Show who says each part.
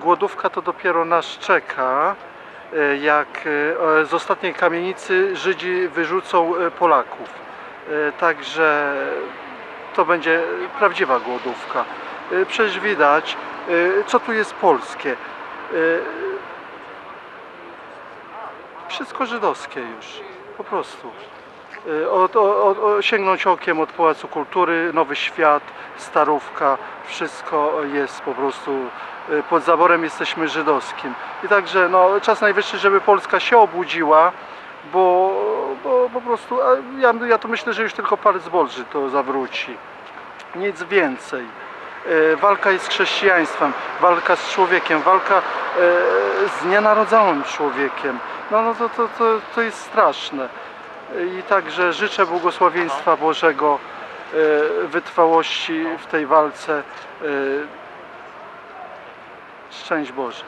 Speaker 1: Głodówka to dopiero nas czeka, e, jak e, z ostatniej kamienicy Żydzi wyrzucą e, Polaków. Także to będzie prawdziwa głodówka. Przecież widać, co tu jest polskie. Wszystko żydowskie już, po prostu. Y, Od, od, od, sięgnąć okiem od Pałacu Kultury, Nowy Świat, Starówka, wszystko jest po prostu y, pod zaborem jesteśmy żydowskim. I także no, czas najwyższy, żeby Polska się obudziła, bo, bo po prostu, ja, ja to myślę, że już tylko palec Boży to zawróci. Nic więcej. Y, Walka jest z chrześcijaństwem, walka z człowiekiem, walka z nienarodzonym człowiekiem. No, no to, to, to, to jest straszne. I także życzę błogosławieństwa Bożego, e, wytrwałości w tej walce. e, Szczęść Boże.